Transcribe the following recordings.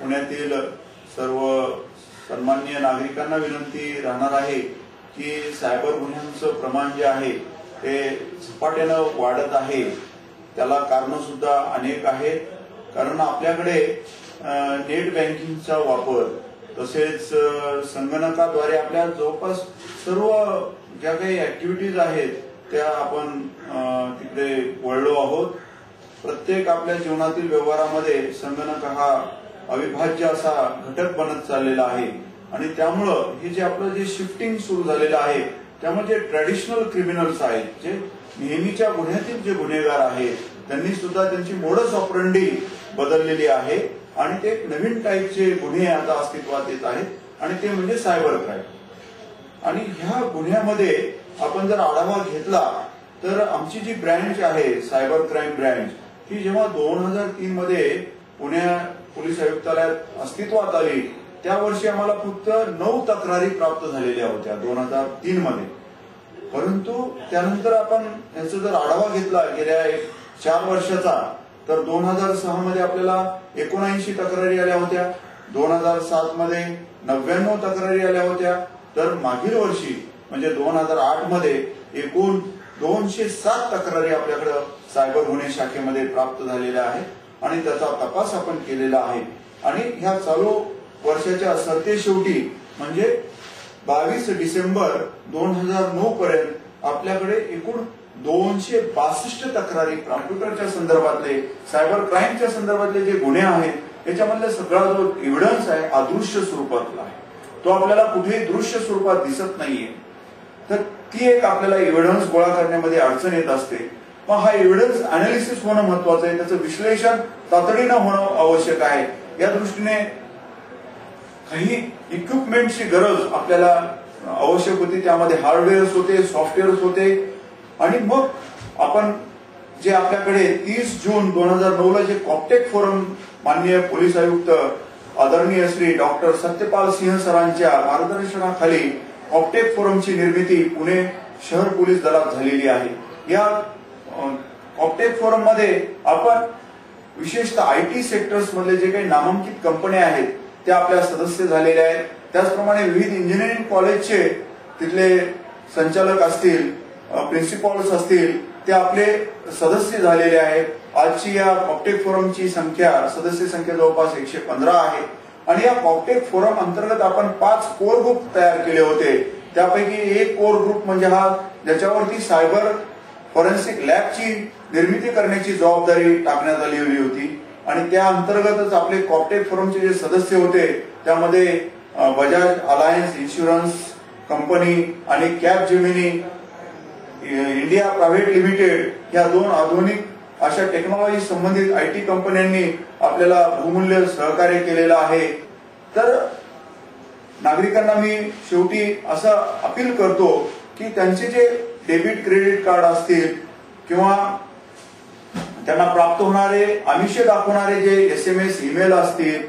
पुण्यातील सर्व सन्मान्य नागरिकांना विनंती राहणार आहे की सायबर गुन्ह्यांचं प्रमाण जे आहे ते झपाट्यानं वाढत आहे. त्याला कारण सुद्धा अनेक आहेत. कारण आपल्याकडे नेट बँकिंगचा वापर तसेच संगणकाद्वारे आपल्या जवळपास सर्व ज्या काही ऍक्टिव्हिटीज आहेत त्या आपण तिकडे वळलो आहोत. प्रत्येक आपल्या जीवनातील व्यवहारामध्ये संगणक हा अविभाज्य असा घटक बनत चाललेला आहे. आणि त्यामुळं हे जे आपलं जे शिफ्टिंग सुरू झालेलं आहे त्यामुळे जे ट्रॅडिशनल क्रिमिनल्स आहेत जे नेहमीच्या गुन्ह्यातील जे गुन्हेगार आहेत त्यांनी सुद्धा त्यांची मोडस ऑपरंडी बदललेली आहे. आणि ते एक नवीन टाईपचे गुन्हे आता अस्तित्वात येत आहेत. आणि ते म्हणजे सायबर क्राईम आणि ह्या गुन्ह्यामध्ये आपण जर आढावा घेतला तर आमची जी ब्रँच आहे सायबर क्राईम ब्रँच ही जेव्हा दोन हजार तीन मध्ये पुण्या पोलीस आयुक्तालयात अस्तित्वात आली. त्या वर्षी आम्हाला फक्त नऊ तक्रारी प्राप्त झालेल्या होत्या दोन हजार तीन मध्ये. परंतु त्यानंतर आपण याचा जर आढावा घेतला गेल्या एक चार वर्षाचा तर दोन हजार सहा मध्ये आपल्याला एकोणऐंशी तक्रारी आल्या होत्या. दोन हजार सात मध्ये नव्याण्णव तक्रारी आल्या होत्या. तर मागील वर्षी म्हणजे दोन हजार आठमध्ये एकूण दोनशे सात तक्रारी आपल्याकडे सायबर गुन्हे शाखेमध्ये प्राप्त झालेल्या आहेत. आणि त्याचा तपास आपण केलेला आहे. आणि ह्या चालू वर्षाच्या सरतेशेवटी म्हणजे बावीस डिसेंबर दोन हजार नऊ पर्यंत आपल्याकडे एकूण दोनशे बासष्ट तक्रारी कॉम्प्युटरच्या संदर्भातले सायबर क्राईमच्या संदर्भातले जे गुन्हे आहेत याच्यामधला सगळा जो एव्हिडन्स आहे अदृश्य स्वरूपातला आहे. तो आपल्याला कुठेही दृश्य स्वरूपात दिसत नाहीये. तर ती एक आपल्याला एव्हिडन्स गोळा करण्यामध्ये अडचण येत असते. मग हा एव्हिडन्स अनालिसिस होणं महत्वाचं आहे. त्याचं विश्लेषण तातडीनं होणं आवश्यक आहे. या दृष्टीने काही इक्विपमेंटची गरज आपल्याला आवश्यक होती. त्यामध्ये हार्डवेअर्स होते सॉफ्टवेअर्स होते. आणि मग आपण जे आपल्याकडे तीस जून दोन हजार नऊ ला जे कॉप्टेक फोरम माननीय पोलीस आयुक्त आदरणीय श्री डॉक्टर सत्यपाल सिंह सरांच्या मार्गदर्शनाखाली कॉप्टेक फोरमची निर्मिती पुणे शहर पोलीस दलात झालेली आहे. या कॉप्टेक फोरममध्ये आपण विशेषतः आय टी सेक्टर्स मधले जे काही नामांकित कंपन्या आहेत त्या आपल्या सदस्य झालेल्या आहेत. त्याचप्रमाणे विविध इंजिनिअरिंग कॉलेजचे तिथले संचालक असतील प्रिन्सिपॉल्स असतील ते आपले सदस्य झालेले आहेत. आजची या कॉपटेक फोरमची संख्या सदस्य संख्या जवळपास एकशे पंधरा आहे. आणि या कॉपटेक फोरम अंतर्गत आपण पाच कोर ग्रुप तयार केले होते. त्यापैकी एक कोर ग्रुप म्हणजे हा ज्याच्यावरती सायबर फॉरेन्सिक लॅबची निर्मिती करण्याची जबाबदारी टाकण्यात आलेली होती. आणि त्या अंतर्गतच आपले कॉप्टेक फोरमचे जे सदस्य होते त्यामध्ये बजाज अलायन्स इन्शुरन्स कंपनी आणि Capgemini India private limited या दोन आधुनिक अशा टेक्नॉलॉजी संबंधित आय टी कंपन्यांनी आपल्याला बहुमूल्य सहकार्य केलेलं आहे. तर नागरिकांना मी शेवटी असं अपील करतो की त्यांचे जे डेबिट क्रेडिट कार्ड असतील किंवा त्यांना प्राप्त होणारे आमिष दाखवणारे जे एस एम एस ईमेल असतील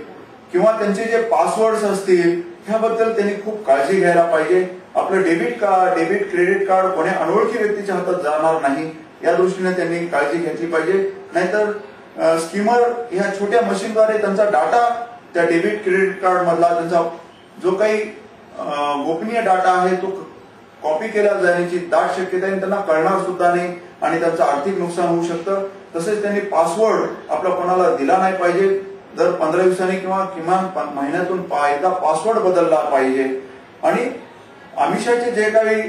किंवा त्यांचे जे पासवर्ड्स असतील ह्याबद्दल त्यांनी खूप काळजी घ्यायला पाहिजे. आपलं debit card debit credit card कोण्या अनोळखी व्यक्तीच्या हातात जाणार नाही या दृष्टीने त्यांनी काळजी घेतली पाहिजे. नाहीतर स्कीमर ह्या छोट्या मशीनद्वारे त्यांचा डाटा त्या डेबिट क्रेडिट कार्ड मधला त्यांचा जो काही गोपनीय डाटा आहे तो कॉपी केल्या जाण्याची दाट शक्यता आहे त्यांना कळणार सुद्धा नाही आणि त्यांचं आर्थिक नुकसान होऊ शकतं. तसेच त्यांनी पासवर्ड आपला कोणाला दिला नाही पाहिजे. दर पंधरा दिवसांनी किंवा किमान महिन्यातून एकदा पासवर्ड बदलला पाहिजे. आणि आमिषाचे जे काही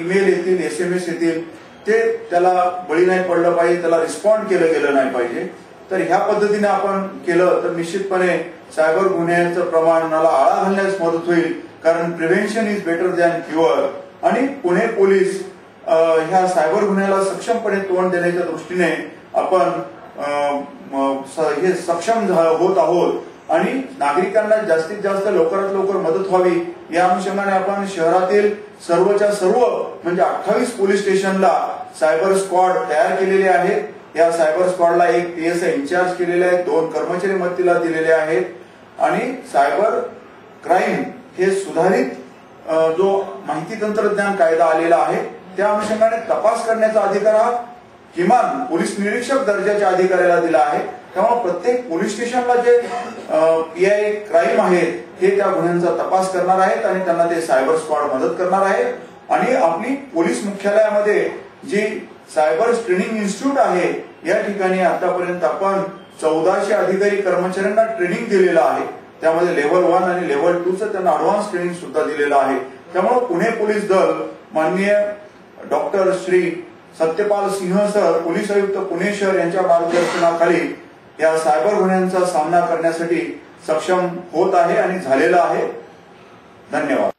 ईमेल येतील एस एम एस येतील ते त्याला बळी नाही पडलं पाहिजे त्याला रिस्पॉन्ड केलं गेलं नाही पाहिजे. तर ह्या पद्धतीने आपण केलं तर निश्चितपणे सायबर गुन्ह्यांचं प्रमाणाला आळा घालण्यास मदत होईल. कारण prevention is better than cure आणि पुणे पोलीस ह्या सायबर गुन्ह्याला सक्षमपणे तोंड देण्याच्या दृष्टीने आपण हे सक्षम होत आहोत. आणि नागरिकांना जास्तीत जास्त लवकरात लवकर मदत व्हावी या अनुषंगाने आपण शहरातील सर्वच्या सर्व म्हणजे अठ्ठावीस पोलीस स्टेशनला सायबर स्क्वॉड तयार केलेले आहेत या सायबर स्क्वॉडला एक पीएसआय इन्चार्ज केलेले आहेत दोन कर्मचारी मदतीला दिलेले आहेत. आणि सायबर क्राईम हे सुधारित जो माहिती तंत्रज्ञान कायदा आलेला आहे त्या अनुषंगाने तपास करण्याचा अधिकार हा किमान पोलीस निरीक्षक दर्जाच्या अधिकाऱ्याला दिला आहे. त्यामुळे प्रत्येक पोलीस स्टेशनला जे पीआय क्राईम आहेत हे त्या गुन्ह्यांचा तपास करणार आहेत आणि त्यांना ते सायबर स्क्वॉड मदत करणार आहे आणि आपली पोलीस मुख्यालयामध्ये जी सायबर ट्रेनिंग इन्स्टिट्यूट आहे या ठिकाणी आतापर्यंत आपण चौदाशे अधिकारी कर्मचाऱ्यांना ट्रेनिंग दिलेलं आहे. त्यामध्ये लेव्हल वन आणि लेव्हल टूचं त्यांना अडव्हान्स ट्रेनिंग सुद्धा दिलेलं आहे. त्यामुळे पुणे पोलीस दल माननीय doctor Shri Satyapal Singh sir police आयुक्त पुणे शहर यांच्या मार्गदर्शनाखाली या सायबर गुन्ह्यांचा सामना करण्यासाठी सक्षम होत आहे आणि झालेला आहे. धन्यवाद.